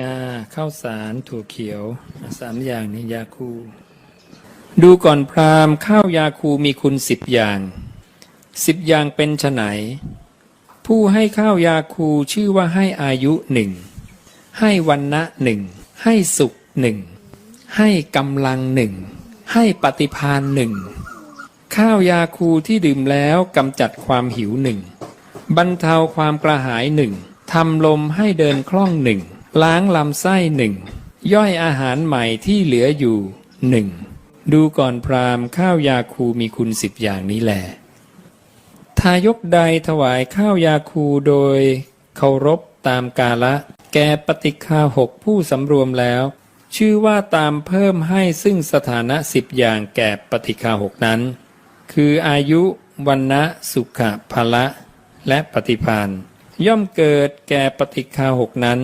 งาข้าวสารถั่วเขียวสามอย่างนี้ยาคู ดูก่อนพราหมณ์ข้าวยาคูมีคุณสิบอย่างสิบอย่างเป็นไฉนผู้ให้ข้าวยาคูชื่อว่าให้อายุหนึ่งให้วันนะหนึ่งให้สุขหนึ่งให้กำลังหนึ่งให้ปฏิพานหนึ่งข้าวยาคูที่ดื่มแล้วกำจัดความหิวหนึ่งบรรเทาความกระหายหนึ่งทำลมให้เดินคล่องหนึ่ง ล้างลำไส้หนึ่งย่อยอาหารใหม่ที่เหลืออยู่หนึ่งดูก่อนพราหมณ์ข้าวยาคูมีคุณสิบอย่างนี้แหละทายกใดถวายข้าวยาคูโดยเคารพตามกาละ แก่ปฏิคาหกผู้สำรวมแล้ว ชื่อว่าตามเพิ่มให้ซึ่งสถานะสิบอย่างแก่ปฏิคาหกนั้น คืออายุวันนะสุขะภละ และปฏิพานย่อมเกิดแก่ปฏิคาหกนั้น